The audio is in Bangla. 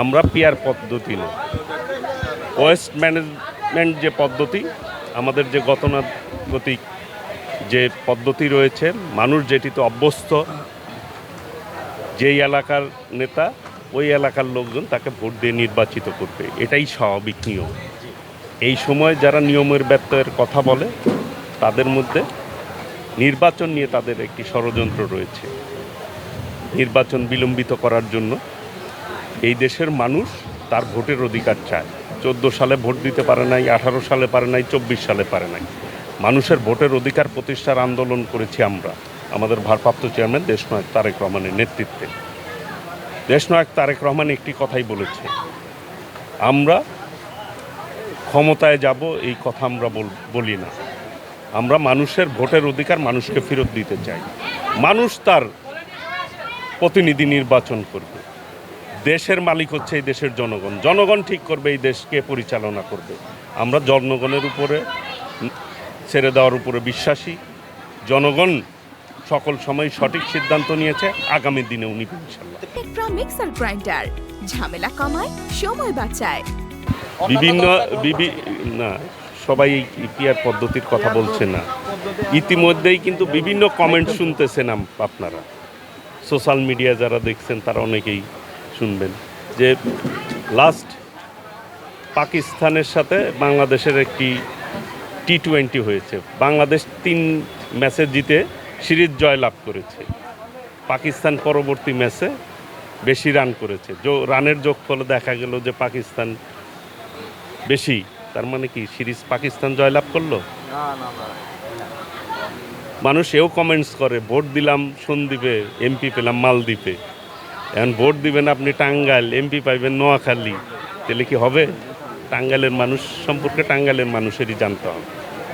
আমরা পিয়ার পদ্ধতি না ওয়েস্ট ম্যানেজমেন্ট যে পদ্ধতি, আমাদের যে গতানুগতিক যে পদ্ধতি রয়েছে, মানুষ যেটিতে অভ্যস্ত, যেই এলাকার নেতা, ওই এলাকার লোকজন তাকে ভোট দিয়ে নির্বাচিত করবে। এটাই স্বাভাবিক নিয়ম। এই সময় যারা নিয়মের ব্যত্যয়ের কথা বলে, তাদের মধ্যে নির্বাচন নিয়ে তাদের একটি ষড়যন্ত্র রয়েছে। নির্বাচন বিলম্বিত করার জন্য এই দেশের মানুষ তার ভোটের অধিকার চায়। চোদ্দ সালে ভোট দিতে পারে নাই, আঠারো সালে পারে নাই, চব্বিশ সালে পারে নাই। মানুষের ভোটের অধিকার প্রতিষ্ঠার আন্দোলন করেছি আমরা। আমাদের ভারপ্রাপ্ত চেয়ারম্যান দেশনায়ক তারেক রহমানের নেতৃত্বে। দেশনায়ক তারেক রহমান একটি কথাই বলেছে, আমরা ক্ষমতায় যাব, এই কথা আমরা বল- বলি না। আমরা মানুষের ভোটের অধিকার মানুষকে ফেরত দিতে চাই। মানুষ তার প্রতিনিধি নির্বাচন করবে। দেশের মালিক হচ্ছে এই দেশের জনগণ। জনগণ ঠিক করবে এই দেশকে পরিচালনা করবে। আমরা জনগণের উপরে ছেড়ে দেওয়ার উপরে বিশ্বাসী। জনগণ সকল সময় সঠিক সিদ্ধান্ত নিয়েছে আগামী দিনে উনি মিক্সার গ্রাইন্ডার ঝামেলা কমায় সময় বাঁচায়। বিভিন্ন না সবাই এই ইপিআর পদ্ধতির কথা বলছে না। ইতিমধ্যেই কিন্তু বিভিন্ন কমেন্ট শুনতেছেন আপনারা। সোশ্যাল মিডিয়া যারা দেখছেন তারা অনেকেই শুনবেন যে লাস্ট পাকিস্তানের সাথে বাংলাদেশের একটি টি টোয়েন্টি হয়েছে। বাংলাদেশ তিন ম্যাচে জিতে সিরিজ জয়লাভ করেছে। পাকিস্তান পরবর্তী ম্যাচে বেশি রান করেছে। যো- রানের যোগ ফলে দেখা গেল যে পাকিস্তান বেশি। তার মানে কি সিরিজ পাকিস্তান জয়লাভ করল? মানুষ এও কমেন্টস করে ভোট দিলাম সন্দ্বীপে এমপি পেলাম মালদ্বীপে। এখন ভোট দিবেন আপনি টাঙ্গাইল এমপি পাইবেন নোয়াখালী। তাহলে কি হবে? টাঙ্গাইলের মানুষ, সম্পর্কে টাঙ্গাইলের মানুষেরই জানতে হবে।